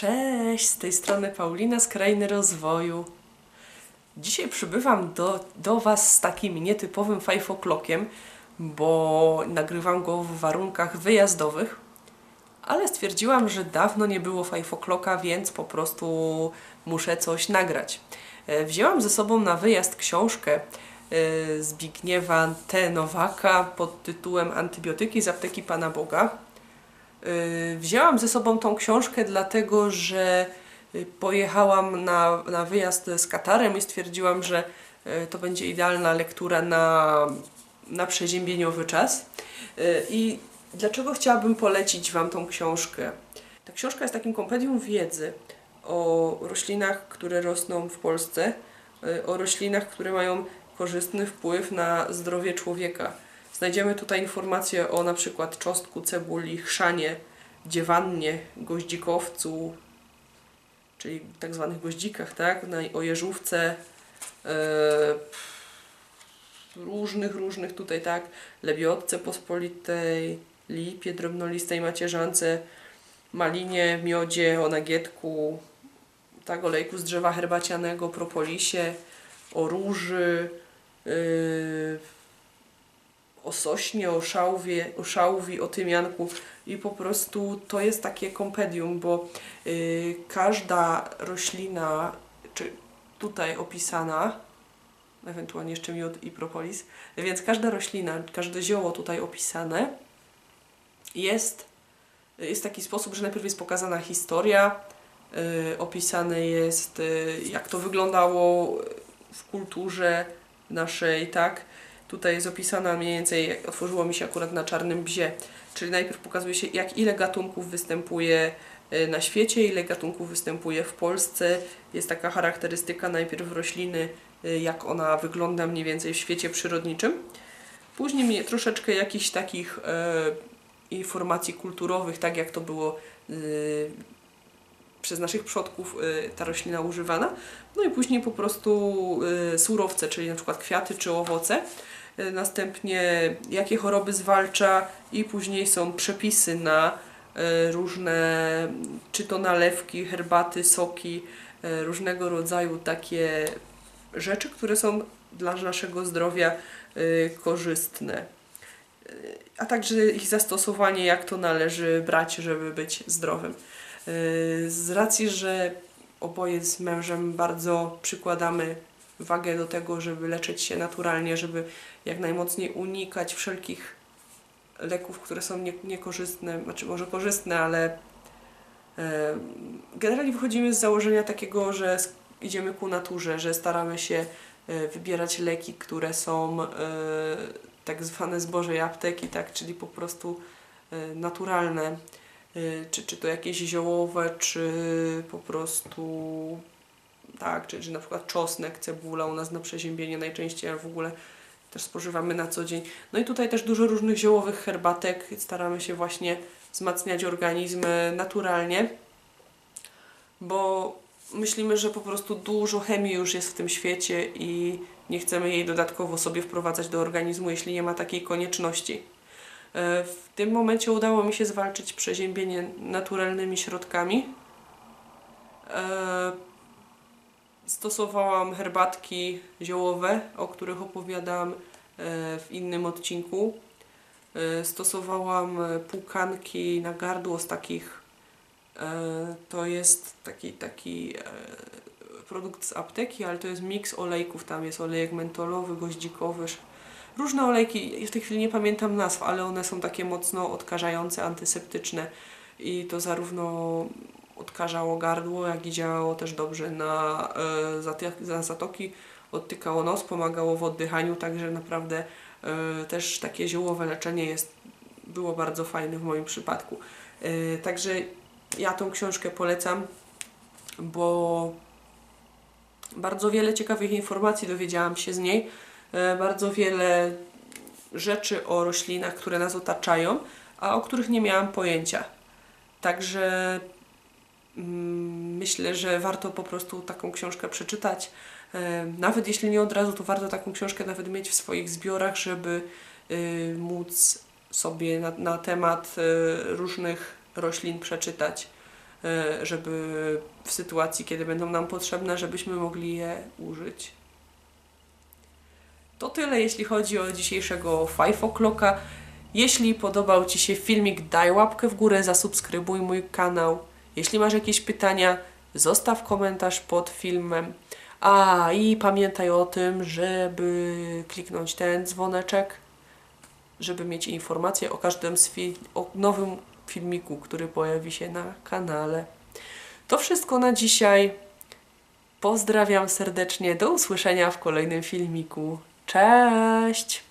Cześć, z tej strony Paulina z Krainy Rozwoju. Dzisiaj przybywam do, do Was z takim nietypowym five o'clockiem, bo nagrywam go w warunkach wyjazdowych, ale stwierdziłam, że dawno nie było five o'clocka, więc po prostu muszę coś nagrać. E, Wzięłam ze sobą na wyjazd książkę e, Zbigniewa T. Nowaka pod tytułem Antybiotyki z apteki Pana Boga. Y, Wzięłam ze sobą tą książkę dlatego, że y, pojechałam na, na wyjazd z Katarem i stwierdziłam, że y, to będzie idealna lektura na, na przeziębieniowy czas. I dlaczego chciałabym polecić Wam tą książkę? Ta książka jest takim kompendium wiedzy o roślinach, które rosną w Polsce, o roślinach, które mają korzystny wpływ na zdrowie człowieka. Znajdziemy tutaj informacje o na przykład czosnku, cebuli, chrzanie, dziewannie, goździkowcu, czyli tak zwanych goździkach, tak? O jeżówce, e, różnych, różnych tutaj, tak? Lebiotce pospolitej, lipie drobnolistej, macierzance, malinie, miodzie, o nagietku, tak? Olejku z drzewa herbacianego, propolisie, o róży, yy, o sośnie, o szałwie, o szałwi, o tymianku i po prostu to jest takie kompendium, bo y, każda roślina, czy tutaj opisana, ewentualnie jeszcze miód i propolis, więc każda roślina, każde zioło tutaj opisane jest, jest taki sposób, że najpierw jest pokazana historia, y, opisane jest y, jak to wyglądało w kulturze naszej, tak? Tutaj jest opisana mniej więcej, otworzyło mi się akurat na czarnym bzie, czyli najpierw pokazuje się, jak ile gatunków występuje y, na świecie, ile gatunków występuje w Polsce. Jest taka charakterystyka najpierw rośliny, y, jak ona wygląda mniej więcej w świecie przyrodniczym. Później troszeczkę jakichś takich e, informacji kulturowych, tak jak to było y, przez naszych przodków y, ta roślina używana. No i później po prostu surowce, czyli na przykład kwiaty czy owoce. Y, Następnie jakie choroby zwalcza i później są przepisy na y, różne, czy to nalewki, herbaty, soki, y, różnego rodzaju takie rzeczy, które są dla naszego zdrowia korzystne. A także ich zastosowanie, jak to należy brać, żeby być zdrowym. Z racji, że oboje z mężem bardzo przykładamy wagę do tego, żeby leczyć się naturalnie, żeby jak najmocniej unikać wszelkich leków, które są nie, niekorzystne, znaczy może korzystne, ale e, generalnie wychodzimy z założenia takiego, że idziemy ku naturze, że staramy się e, wybierać leki, które są e, tak zwane z Bożej apteki, tak, czyli po prostu e, naturalne, Y, czy, czy to jakieś ziołowe, czy po prostu tak, czy, czy na przykład czosnek, cebula u nas na przeziębienie najczęściej, ale w ogóle też spożywamy na co dzień. No i tutaj też dużo różnych ziołowych herbatek, staramy się właśnie wzmacniać organizm y, naturalnie, bo myślimy, że po prostu dużo chemii już jest w tym świecie i nie chcemy jej dodatkowo sobie wprowadzać do organizmu, jeśli nie ma takiej konieczności. E, W tym momencie udało mi się zwalczyć przeziębienie naturalnymi środkami. Stosowałam herbatki ziołowe, o których opowiadam e, w innym odcinku. E, Stosowałam e, płukanki na gardło z takich. To jest taki, taki produkt z apteki, ale to jest miks olejków. Tam jest olejek mentolowy, goździkowy, różne olejki, w tej chwili nie pamiętam nazw, ale one są takie mocno odkażające, antyseptyczne i to zarówno odkażało gardło, jak i działało też dobrze na, e, na zatoki, odtykało nos, pomagało w oddychaniu, także naprawdę e, też takie ziołowe leczenie jest, było bardzo fajne w moim przypadku. E, także ja tą książkę polecam, bo bardzo wiele ciekawych informacji dowiedziałam się z niej e, bardzo wiele rzeczy o roślinach, które nas otaczają, a o których nie miałam pojęcia. Także myślę, że warto po prostu taką książkę przeczytać. E, Nawet jeśli nie od razu, to warto taką książkę nawet mieć w swoich zbiorach, żeby y, móc sobie na, na temat y, różnych roślin przeczytać. e, żeby w sytuacji, kiedy będą nam potrzebne, żebyśmy mogli je użyć. To tyle, jeśli chodzi o dzisiejszego 5 o'clocka. Jeśli podobał Ci się filmik, daj łapkę w górę, zasubskrybuj mój kanał. Jeśli masz jakieś pytania, zostaw komentarz pod filmem. A i pamiętaj o tym, żeby kliknąć ten dzwoneczek, żeby mieć informacje o każdym fi- o nowym filmiku, który pojawi się na kanale. To wszystko na dzisiaj. Pozdrawiam serdecznie. Do usłyszenia w kolejnym filmiku. Cześć!